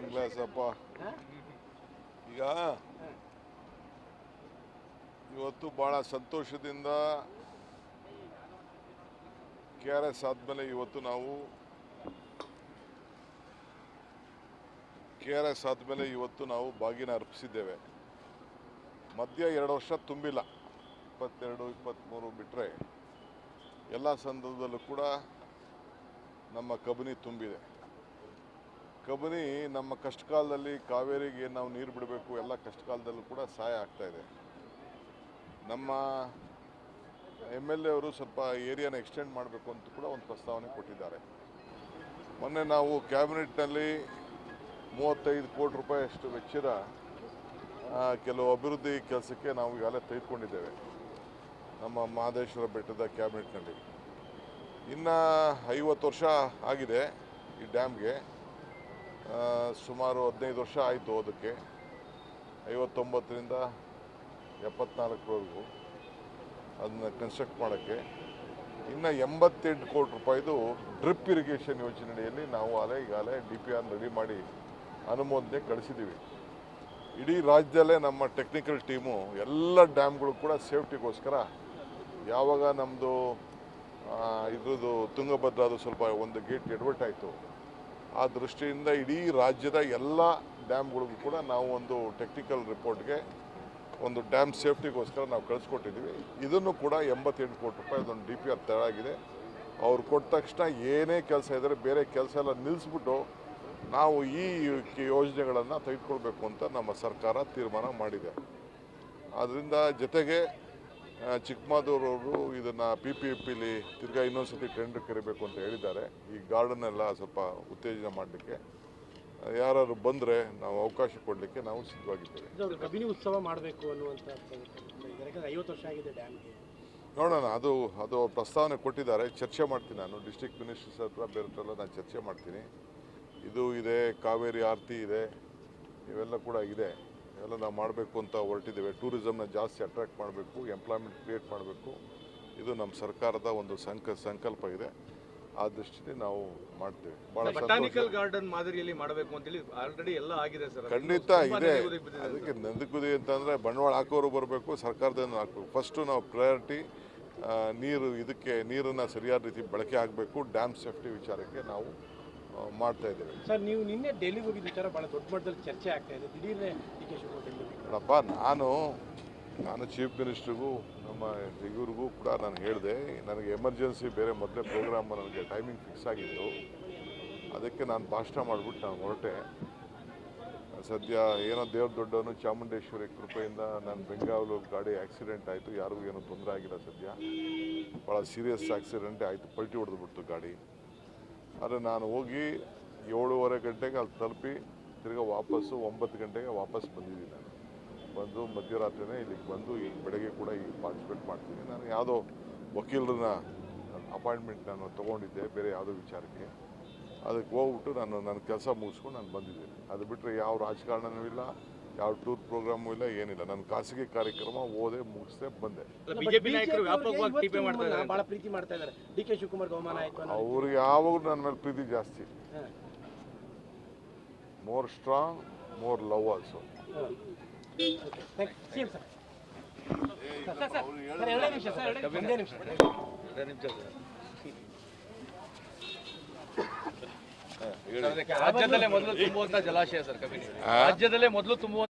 Second glass ಅಪ್ಪ ಈಗ ಇವತ್ತು ಭಾಳ ಸಂತೋಷದಿಂದ ಕೆ ಆರ್ ಎಸ್ ಆದಮೇಲೆ ಇವತ್ತು ನಾವು ಕೆ ಆರ್ ಎಸ್ ಆದಮೇಲೆ ಇವತ್ತು ನಾವು ಬಾಗಿನ ಅರ್ಪಿಸಿದ್ದೇವೆ. ಮಧ್ಯ ಎರಡು ವರ್ಷ ತುಂಬಿಲ್ಲ. ಇಪ್ಪತ್ತೆರಡು ಇಪ್ಪತ್ತ್ಮೂರು ಬಿಟ್ಟರೆ ಎಲ್ಲ ಸಂದರ್ಭದಲ್ಲೂ ಕೂಡ ನಮ್ಮ ಕಬನಿ ತುಂಬಿದೆ. ಕಬಿನಿ ನಮ್ಮ ಕಷ್ಟ ಕಾಲದಲ್ಲಿ ಕಾವೇರಿಗೆ ನಾವು ನೀರು ಬಿಡಬೇಕು, ಎಲ್ಲ ಕಷ್ಟ ಕಾಲದಲ್ಲೂ ಕೂಡ ಸಹಾಯ ಆಗ್ತಾ ಇದೆ. ನಮ್ಮ ಎಂ ಎಲ್ ಎ ಅವರು ಸ್ವಲ್ಪ ಏರಿಯಾನ ಎಕ್ಸ್ಟೆಂಡ್ ಮಾಡಬೇಕು ಅಂತ ಕೂಡ ಒಂದು ಪ್ರಸ್ತಾವನೆ ಕೊಟ್ಟಿದ್ದಾರೆ. ಮೊನ್ನೆ ನಾವು ಕ್ಯಾಬಿನೆಟ್ನಲ್ಲಿ ಮೂವತ್ತೈದು ಕೋಟಿ ರೂಪಾಯಿಯಷ್ಟು ವೆಚ್ಚದ ಕೆಲವು ಅಭಿವೃದ್ಧಿ ಕೆಲಸಕ್ಕೆ ನಾವು ಈಗಾಗಲೇ ತೆಗೆದುಕೊಂಡಿದ್ದೇವೆ. ನಮ್ಮ ಮಹದೇಶ್ವರ ಬೆಟ್ಟದ ಕ್ಯಾಬಿನೆಟ್ನಲ್ಲಿ. ಇನ್ನು ಐವತ್ತು ವರ್ಷ ಆಗಿದೆ ಈ ಡ್ಯಾಮ್ಗೆ. ಸುಮಾರು ಹದಿನೈದು ವರ್ಷ ಆಯಿತು ಅದಕ್ಕೆ ಐವತ್ತೊಂಬತ್ತರಿಂದ ಎಪ್ಪತ್ನಾಲ್ಕರವರೆಗೂ ಅದನ್ನ ಕನ್ಸ್ಟ್ರಕ್ಟ್ ಮಾಡೋಕ್ಕೆ. ಇನ್ನು ಎಂಬತ್ತೆಂಟು ಕೋಟಿ ರೂಪಾಯಿದು ಡ್ರಿಪ್ ಇರಿಗೇಷನ್ ಯೋಜನೆಯಲ್ಲಿ ನಾವು ಅಲೆ ಈಗಾಗಲೇ ಡಿ ಪಿ ಆರ್ ರೆಡಿ ಮಾಡಿ ಅನುಮೋದನೆ ಕಳಿಸಿದ್ದೀವಿ ಇಡೀ ರಾಜ್ಯದಲ್ಲೇ ನಮ್ಮ ಟೆಕ್ನಿಕಲ್ ಟೀಮು ಎಲ್ಲ ಡ್ಯಾಮ್ಗಳು ಕೂಡ ಸೇಫ್ಟಿಗೋಸ್ಕರ ಯಾವಾಗ ನಮ್ಮದು ಇದ್ರದ್ದು ತುಂಗಭದ್ರಾದು ಸ್ವಲ್ಪ ಒಂದು ಗೇಟ್ ಎಡ್ವರ್ಟ್ ಆಯಿತು ಆ ದೃಷ್ಟಿಯಿಂದ ಇಡೀ ರಾಜ್ಯದ ಎಲ್ಲ ಡ್ಯಾಮ್ಗಳಿಗೂ ಕೂಡ ನಾವು ಒಂದು ಟೆಕ್ನಿಕಲ್ ರಿಪೋರ್ಟ್ಗೆ ಒಂದು ಡ್ಯಾಮ್ ಸೇಫ್ಟಿಗೋಸ್ಕರ ನಾವು ಕಳಿಸ್ಕೊಟ್ಟಿದ್ದೀವಿ. ಇದನ್ನು ಕೂಡ ಎಂಬತ್ತೆಂಟು ಕೋಟಿ ರೂಪಾಯಿ ಅದೊಂದು ಡಿ ಪಿ ಆರ್ ತಯಾರಾಗಿದೆ. ಅವ್ರು ಕೊಟ್ಟ ತಕ್ಷಣ ಏನೇ ಕೆಲಸ ಇದ್ದರೆ ಬೇರೆ ಕೆಲಸ ಎಲ್ಲ ನಿಲ್ಲಿಸ್ಬಿಟ್ಟು ನಾವು ಈ ಯೋಜನೆಗಳನ್ನು ತೆಗೆದುಕೊಳ್ಬೇಕು ಅಂತ ನಮ್ಮ ಸರ್ಕಾರ ತೀರ್ಮಾನ ಮಾಡಿದೆ. ಅದರಿಂದ ಜೊತೆಗೆ ಆ, ಚಿಕ್ಕಮಗಳೂರವರು ಇದನ್ನು ಪಿ ಪಿ ಎಫ್ ಪಿಲಿ ತಿರ್ಗಾ ಇನ್ನೊಂದು ಸರ್ತಿ ಟೆಂಡರ್ ಕರಿಬೇಕು ಅಂತ ಹೇಳಿದ್ದಾರೆ. ಈ ಗಾರ್ಡನ್ ಎಲ್ಲ ಸ್ವಲ್ಪ ಉತ್ತೇಜನ ಮಾಡಲಿಕ್ಕೆ ಯಾರು ಬಂದರೆ ನಾವು ಅವಕಾಶ ಕೊಡಲಿಕ್ಕೆ ನಾವು ಸಿದ್ಧವಾಗಿದ್ದೇವೆ. ಕಬಿನಿ ಉತ್ಸವ ಮಾಡಬೇಕು ಅನ್ನುವಂಥ ಐವತ್ತು ವರ್ಷ ಆಗಿದೆ ಡ್ಯಾಮ್ಗೆ ನೋಡೋಣ ಅದು ಅದು ಪ್ರಸ್ತಾವನೆ ಕೊಟ್ಟಿದ್ದಾರೆ. ಚರ್ಚೆ ಮಾಡ್ತೀನಿ ನಾನು. ಡಿಸ್ಟ್ರಿಕ್ಟ್ ಮಿನಿಸ್ಟರ್ಸ್ ಹತ್ರ ಬೇರೆ ಹತ್ರ ನಾನು ಚರ್ಚೆ ಮಾಡ್ತೀನಿ. ಇದು ಇದೆ ಕಾವೇರಿ ಆರತಿ ಇದೆ ಇವೆಲ್ಲ ಕೂಡ ಇದೆ. ಇವೆಲ್ಲ ನಾವು ಮಾಡಬೇಕು ಅಂತ ಹೊರಟಿದ್ದೇವೆ. ಟೂರಿಸಮ್ನ ಜಾಸ್ತಿ ಅಟ್ರಾಕ್ಟ್ ಮಾಡಬೇಕು ಎಂಪ್ಲಾಯ್ಮೆಂಟ್ ಕ್ರಿಯೇಟ್ ಮಾಡಬೇಕು. ಇದು ನಮ್ಮ ಸರ್ಕಾರದ ಒಂದು ಸಂಕ ಸಂಕಲ್ಪ ಇದೆ. ಆ ದೃಷ್ಟಿಯಲ್ಲಿ ನಾವು ಮಾಡ್ತೇವೆ. ಬಟಾನಿಕಲ್ ಗಾರ್ಡನ್ ಮಾದರಿಯಲ್ಲಿ ಮಾಡಬೇಕು ಅಂತೇಳಿ ಆಲ್ರೆಡಿ ಎಲ್ಲ ಆಗಿದೆ ಸರ್. ಖಂಡಿತ ಇದೆ. ಅದಕ್ಕೆ ನಂದಗುದಿ ಅಂತಂದರೆ ಬಂಡವಾಳ ಹಾಕೋರು ಬರಬೇಕು ಸರ್ಕಾರದಿಂದ ಹಾಕಬೇಕು. ಫಸ್ಟು ನಾವು ಪ್ರಯಾರಿಟಿ ನೀರು ಇದಕ್ಕೆ ನೀರನ್ನು ಸರಿಯಾದ ರೀತಿ ಬಳಕೆ ಆಗಬೇಕು. ಡ್ಯಾಮ್ ಸೇಫ್ಟಿ ವಿಚಾರಕ್ಕೆ ನಾವು ಮಾಡ್ತಾ ಇದ್ದೇವೆ. ಸರ್ ನೀವು ನಿನ್ನೆ ಡೆಲ್ಲಿಗೆ ಹೋಗಿದ್ದ ವಿಚಾರ ಭಾಳ ದೊಡ್ಡ ಮಟ್ಟದಲ್ಲಿ ಚರ್ಚೆ ಆಗ್ತಾ ಇದೆ. ದಿಢೀರ್ನೆ ಡಿ ಕೆ ಶಿವಕುಮಾರ್ ಡೆಲ್ಲಿಗೆ ನೋಡಪ್ಪ ನಾನು ನಾನು ಚೀಫ್ ಮಿನಿಸ್ಟ್ರಿಗೂ ನಮ್ಮ ಇವ್ರಿಗೂ ಕೂಡ ನಾನು ಹೇಳಿದೆ ನನಗೆ ಎಮರ್ಜೆನ್ಸಿ ಬೇರೆ ಮೊದಲೇ ಪ್ರೋಗ್ರಾಮ್ ನನಗೆ ಟೈಮಿಂಗ್ ಫಿಕ್ಸ್ ಆಗಿತ್ತು. ಅದಕ್ಕೆ ನಾನು ಭಾಷಣ ಮಾಡಿಬಿಟ್ಟು ನಾನು ಹೊರಟೆ. ಸದ್ಯ ಏನೋ ದೇವ್ರ ದೊಡ್ಡವನು ಚಾಮುಂಡೇಶ್ವರಿ ಕೃಪೆಯಿಂದ ನಾನು ಬೆಂಗಾವಲು ಗಾಡಿ ಆಕ್ಸಿಡೆಂಟ್ ಆಯಿತು ಯಾರಿಗೂ ಏನೂ ತೊಂದರೆ ಆಗಿಲ್ಲ ಸದ್ಯ. ಭಾಳ ಸೀರಿಯಸ್ ಆಕ್ಸಿಡೆಂಟೇ ಆಯಿತು ಪಲ್ಟಿ ಹೊಡೆದ್ಬಿಡ್ತು ಗಾಡಿ. ಆದರೆ ನಾನು ಹೋಗಿ ಏಳುವರೆ ಗಂಟೆಗೆ ಅಲ್ಲಿ ತಲುಪಿ ತಿರ್ಗಿ ವಾಪಸ್ಸು ಒಂಬತ್ತು ಗಂಟೆಗೆ ವಾಪಸ್ ಬಂದಿದ್ದೀನಿ ನಾನು. ಬಂದು ಮಧ್ಯರಾತ್ರಿನೇ ಇಲ್ಲಿಗೆ ಬಂದು ಈಗ ಬೆಳಗ್ಗೆ ಕೂಡ ಈಗ ಪಾರ್ಟಿಸಿಪೇಟ್ ಮಾಡ್ತೀನಿ. ನಾನು ಯಾವುದೋ ವಕೀಲರನ್ನ ಅಪಾಯಿಂಟ್ಮೆಂಟ್ ನಾನು ತೊಗೊಂಡಿದ್ದೆ, ಬೇರೆ ಯಾವುದೋ ವಿಚಾರಕ್ಕೆ. ಅದಕ್ಕೆ ಹೋಗ್ಬಿಟ್ಟು ನಾನು ನನ್ನ ಕೆಲಸ ಮುಗಿಸ್ಕೊಂಡು ನಾನು ಬಂದಿದ್ದೀನಿ. ಅದು ಬಿಟ್ಟರೆ ಯಾವ ರಾಜಕಾರಣನೂ ಇಲ್ಲ. ಯಾವ ಟೂರ್ ಪ್ರೋಗ್ರಾಮು ಇಲ್ಲ ಏನಿಲ್ಲ. ನನ್ನ ಖಾಸಗಿ ಕಾರ್ಯಕ್ರಮ ಓದೆ ಮುಗಿಸ್ದೆ ಬಂದೆ. ಬಿಜೆಪಿ ನಾಯಕರು ವ್ಯಾಪಕವಾಗಿ ಟೀಕೆ ಮಾಡ್ತಾ ಇದ್ದಾರೆ. ಭಾಳ ಪ್ರೀತಿ ಮಾಡ್ತಾ ಇದ್ದಾರೆ. ಡಿ ಕೆ ಶಿವಕುಮಾರ್ ಅವಮಾನ ಆಯ್ತು ಅನ್ನೋ ಅವ್ರಿಗೆ ಯಾವಾಗಲೂ ನನ್ನ ಮೇಲೆ ಪ್ರೀತಿ ಜಾಸ್ತಿ. More strong more love also ರಾಜ್ಯದಲ್ಲೇ ಮೊದಲು ತುಂಬುವಂತ ಜಲಾಶಯ ಸರ್ ಕಬಿನಿ ರಾಜ್ಯದಲ್ಲೇ ಮೊದಲು ತುಂಬುವಂತ